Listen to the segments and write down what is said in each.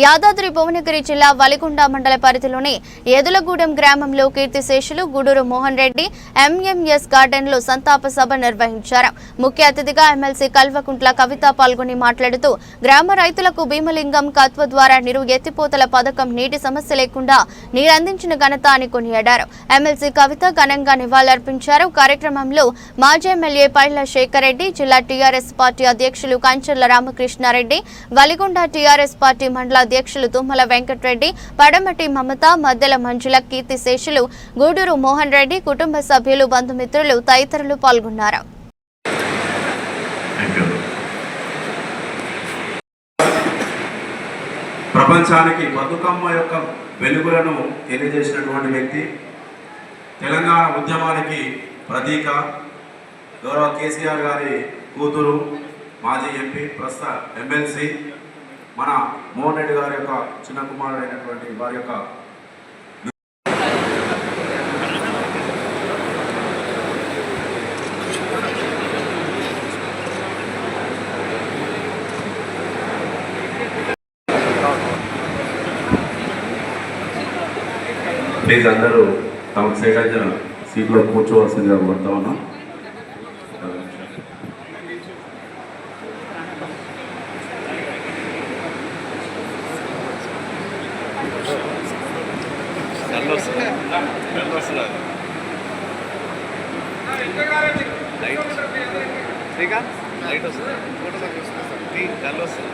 Yadadri Bhuvanagiri జిల్లా వలిగొండ మండల పరిధిలోని ఎదులగూడెం గ్రామంలో కీర్తిశేషులు గూడూరు మోహన్ రెడ్డి ఎంఎంఎస్ గార్డెన్లో సంతాప సభ నిర్వహించారు. ముఖ్య అతిథిగా ఎమ్మెల్సీ కల్వకుంట్ల కవిత పాల్గొని మాట్లాడుతూ గ్రామ రైతులకు భీమలింగం కత్వ ద్వారా నిరు ఎత్తిపోతల పథకం నీటి సమస్య లేకుండా నీరందించిన ఘనత అని కొనియాడారు. ఎమ్మెల్సీ కవిత ఘనంగా నివాళులర్పించారు. కార్యక్రమంలో మాజీ ఎమ్మెల్యే పైల శేఖర్ రెడ్డి జిల్లా టీఆర్ఎస్ పార్టీ అధ్యక్షులు కంచర్ల రామకృష్ణారెడ్డి వలిగొండ టీఆర్ఎస్ పార్టీ మండల అధ్యక్షులు తుమ్మల వెంకటరెడ్డి పడమటి మమత మద్దెల మంజుల కీర్తి శేషులు గూడూరు మోహన్ రెడ్డి కుటుంబ సభ్యులు బంధుమిత్రులు తదితరులు పాల్గొన్నారు. ప్రపంచానికి బతుకమ్మ యొక్క వెలుగులను తెలియజేసినటువంటి వ్యక్తి తెలంగాణ ఉద్యమానికి ప్రతీక గౌరవ కేసీఆర్ గారి కూతురు మాజీ ఎంపీ ప్రస్తుత ఎమ్మెల్సీ మన మోహన్ రెడ్డి గారి యొక్క చిన్న కుమారుడైనటువంటి వారి యొక్క ప్లీజ్ అందరూ తమకు సేకరించిన సీట్లో కూర్చోవలసిందిగా కోరుతా ఉన్నాం. శ్రీకాంత్ లైట్ వస్తుంది. టీ డల్ వస్తుంది.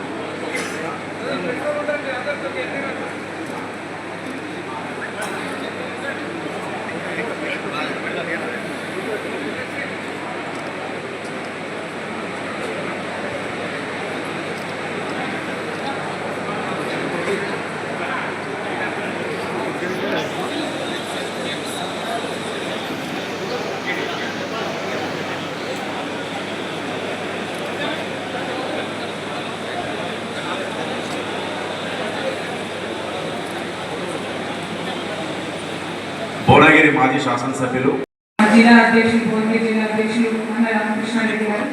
భువనగిరి మాజీ శాసనసభ్యులు జిల్లా అధ్యక్షులు జిల్లా అధ్యక్షులు అన్న రామకృష్ణారెడ్డి గారు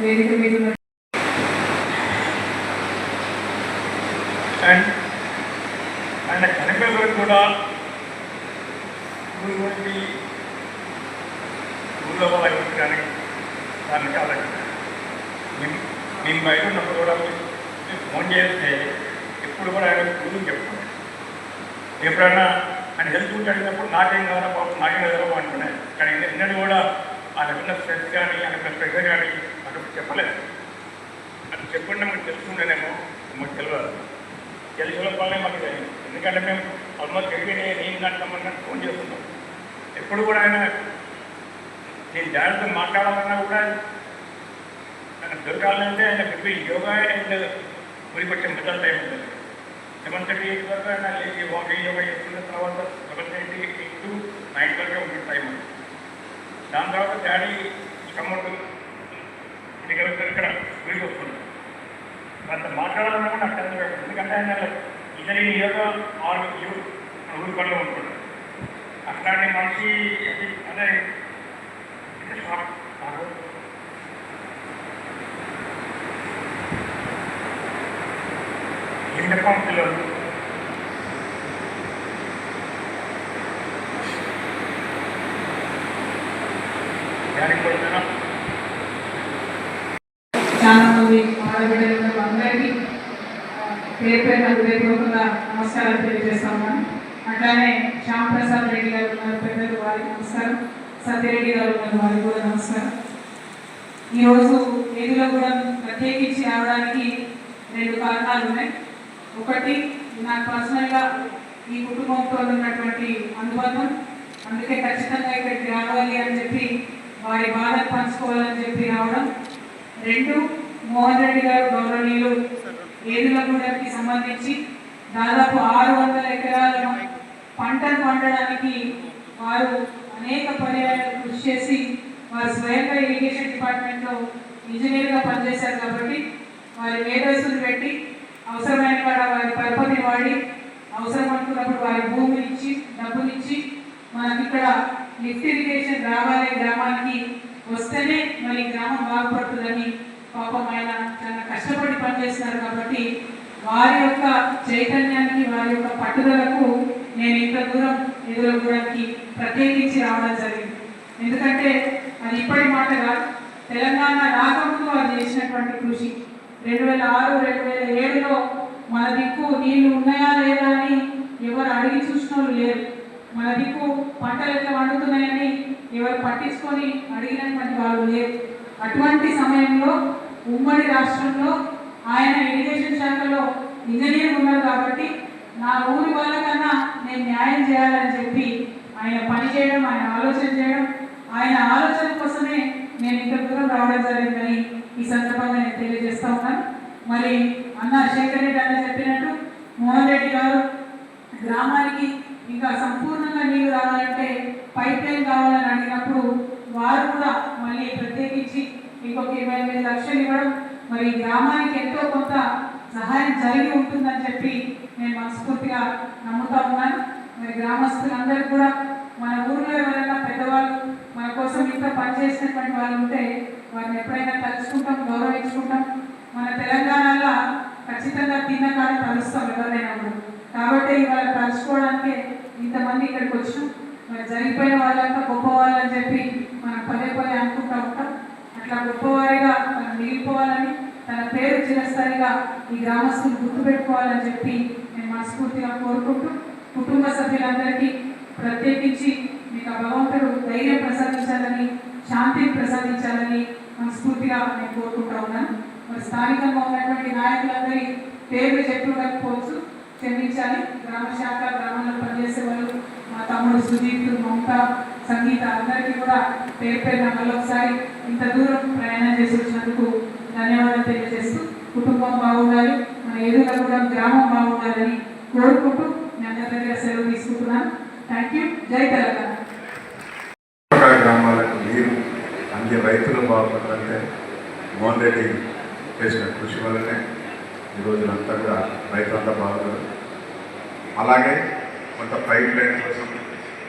వేదిక మీద ఉన్న అండ్ కూడా ఊరి ఊళ్ళో వాళ్ళకి కానీ మేము బయట ఉన్నప్పుడు కూడా ఫోన్ చేస్తే ఎప్పుడు కూడా ఆయన గురించి చెప్తాను ఎప్పుడైనా ఆయన హెల్త్ గురించి అడిగినప్పుడు నాకేం కావాలా బాబు నాకేం కావాలా అంటున్నాయి కానీ ఎన్నడూ కూడా ఆయన ఉన్న స్ట్రెస్ కానీ ఆయన ప్రెషర్ కానీ నాకు చెప్పలేదు. అది చెప్పండి మనకు తెలుసుకుంటేనేమో మాకు తెలియదు తెలిసిన వల్లే మాకు తెలియదు ఎందుకంటే మేము ఆల్మోస్ట్ ఎవ్రీ నేను దాంట్లో ఫోన్ చేస్తున్నాం. ఎప్పుడు కూడా ఆయన నేను జాగ్రత్త మాట్లాడాలన్నా కూడా దొరకాలంటే ఆయన యోగా అండ్ గురిపక్షం మిగతా టైం ఉంటుంది. సెవెన్ థర్టీ ఎయిట్ వరకు ఆయన లేచి యోగా చేస్తున్న తర్వాత seven thirty eight to nine వరకు ఉంటుంది టైం దాని తర్వాత డాడీ కమ్మడు ఇక్కడ ఇక్కడ గురికి వస్తుంది అంత మాట్లాడాలన్నా కూడా నాకు తెలియదు ఎందుకంటే ఆయన ఇతని యోగా ఆరు ఊరి పనిలో ఉంటున్నాడు అట్లాంటి మనిషి అదే ఇది షాక్ నాకు. ఏం చాలా మంది ఆడబిడ్డలు అందరికీ పేరు పేరున హృదయపూర్వకంగా నమస్కారాలు తెలియజేస్తా అట్లానే శ్యామ్ ప్రసాద్ రెడ్డి గారు ఉన్నారు పెద్దలు వారికి నమస్కారం. సత్యరెడ్డి గారు ఉన్నారు వారికి కూడా నమస్కారం. ఈరోజు ఏదిలో కూడా ప్రత్యేకించి రావడానికి రెండు కారణాలు ఉన్నాయి. ఒకటి నాకు పర్సనల్గా ఈ కుటుంబంతో ఉన్నటువంటి అనుబంధం. అందుకే ఖచ్చితంగా ఇక్కడికి రావాలి అని చెప్పి వారి బాధ పంచుకోవాలని చెప్పి రావడం. రెండు మోహన్ రెడ్డి గారు గౌరవనీయులు ఏదులగూడకి సంబంధించి దాదాపు ఆరు వందల ఎకరాల పంటను పండడానికి వారు అనేక పర్యాయాలు కృషి చేసి వారు స్వయంగా ఇరిగేషన్ డిపార్ట్మెంట్లో ఇంజనీర్గా పనిచేశారు కాబట్టి వారి మేధస్సును పెట్టి అవసరమైన కాడ వారి పరపతిని వాడి అవసరం అనుకున్నప్పుడు వారి భూమిని ఇచ్చి డబ్బునిచ్చి మనకి ఇక్కడ లిఫ్ట్ ఇరిగేషన్ రావాలి గ్రామానికి వస్తేనే మరి గ్రామం బాగుపడుతుందని పాపం ఆయన చాలా కష్టపడి పనిచేస్తున్నారు కాబట్టి వారి యొక్క చైతన్యానికి వారి యొక్క పట్టుదలకు నేను ఇంత దూరం ఎదురవ్వడానికి ప్రత్యేకించి రావడం జరిగింది. ఎందుకంటే అది ఇప్పటి మాట కాదు. తెలంగాణ రాకముందు వారు చేసినటువంటి కృషి. రెండు వేల ఆరు రెండు వేల ఏడులో మన దిక్కు నీళ్ళు ఉన్నాయా లేదా అని ఎవరు అడిగి చూసిన లేరు. మన దిక్కు పంటలు ఎట్లా వండుతున్నాయని ఎవరు పట్టించుకొని అడిగినటువంటి వాళ్ళు లేరు. అటువంటి సమయంలో ఉమ్మడి రాష్ట్రంలో ఆయన ఇరిగేషన్ శాఖలో ఇంజనీర్ ఉన్నారు కాబట్టి నా ఊరి వాళ్ళకన్నా నేను న్యాయం చేయాలని చెప్పి ఆయన పని చేయడం ఆయన ఆలోచన చేయడం ఆయన ఆలోచన కోసమే నేను ఇంత దూరం రావడం జరిగిందని ఈ సందర్భంగా నేను తెలియజేస్తా ఉన్నాను. మరి అన్న శేఖర్ రెడ్డి అన్న చెప్పినట్టు మోహన్ రెడ్డి గారు గ్రామానికి ఇంకా సంపూర్ణంగా నీరు రావాలంటే పైప్ లైన్ కావాలని అడిగినప్పుడు వారు కూడా మళ్ళీ ప్రత్యేకించి ఇంకొక ఇరవై ఎనిమిది లక్షలు ఇవ్వడం మరి గ్రామానికి ఎంతో కొంత సహాయం జరిగి ఉంటుందని చెప్పి నేను మనస్ఫూర్తిగా నమ్ముతా ఉన్నాను. మరి గ్రామస్తులందరూ కూడా మన ఊర్లో మన కోసం ఇంత పనిచేసినటువంటి వాళ్ళు ఉంటే వారిని ఎప్పుడైనా తలుచుకుంటాం గౌరవించుకుంటాం. మన తెలంగాణలో ఖచ్చితంగా తిన్న కానీ తలుస్తాం ఎవరైనా కూడా. కాబట్టి ఇవాళ తలుచుకోవడానికే ఇంతమంది ఇక్కడికి వచ్చినాం. మరి జరిగిపోయిన వాళ్ళంతా గొప్పవాళ్ళని చెప్పి మనం పదే పదే అనుకుంటా ఉంటాం. అట్లా గొప్పవారిగా మనం మిగిలిపోవాలని తన పేరు చిరస్థాయిగా ఈ గ్రామస్తులు గుర్తుపెట్టుకోవాలని చెప్పి నేను మనస్ఫూర్తిగా కోరుకుంటూ కుటుంబ సభ్యులందరికీ ప్రత్యేకించి మీకు ఆ భగవంతుడు ధైర్యం ప్రసాదించాలని శాంతిని ప్రసాదించాలని మనస్ఫూర్తిగా నేను కోరుకుంటా ఉన్నాను. మరి స్థానికంగా ఉన్నటువంటి నాయకులందరి పేర్లు చెప్పుకోకపోవచ్చు క్షమించాలి. గ్రామ శాఖ గ్రామంలో పనిచేసే వాళ్ళు మా తమ్ముడు సుదీప్ మమత సంగీత అందరికీ కూడా పేరు పేరున మళ్ళొకసారి ఇంత దూరం ప్రయాణం చేసి వచ్చినందుకు ధన్యవాదాలు తెలియజేస్తూ కుటుంబం బాగుండాలి మన ఎదురుగా కూడా గ్రామం బాగుండాలని కోరుకుంటూ మీ అందరి దగ్గర సెలవు తీసుకుంటున్నాను. థ్యాంక్ యూ జై తెలంగాణ చుట్టుపక్కల గ్రామాలకు నీరు అందే రైతులు బాగుపడాలంటే మోహన్ రెడ్డి చేసిన కృషి వల్లనే ఈ అంతా కూడా రైతులంతా బాగున్నారు. అలాగే కొంత పైప్ లైన్ కోసం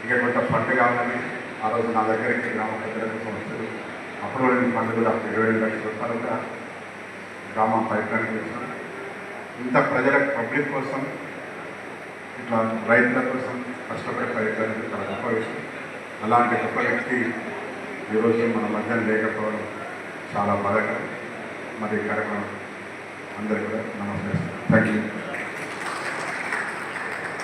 ఇంకా కొంత ఫండ్ కావాలని ఆ రోజు నా దగ్గరికి గ్రామ పెద్దల కోసం వచ్చారు అప్పుడు కూడా నేను ఫండ్ కూడా ఇరవై రెండు లక్షల రూపాయలు కూడా గ్రామ పైప్ లైన్ చేశాను ఇంత ప్రజల పబ్లిక్ కోసం ఇట్లా రైతుల కోసం కష్టపడే పైప్ లైన్ చాలా గొప్ప విషయం. అలాంటి గొప్ప వ్యక్తి ఈరోజు మన మధ్య లేకపోవడం చాలా బాధకరం. మరి కార్యక్రమం అందరికీ కూడా నమస్కారం థ్యాంక్ యూ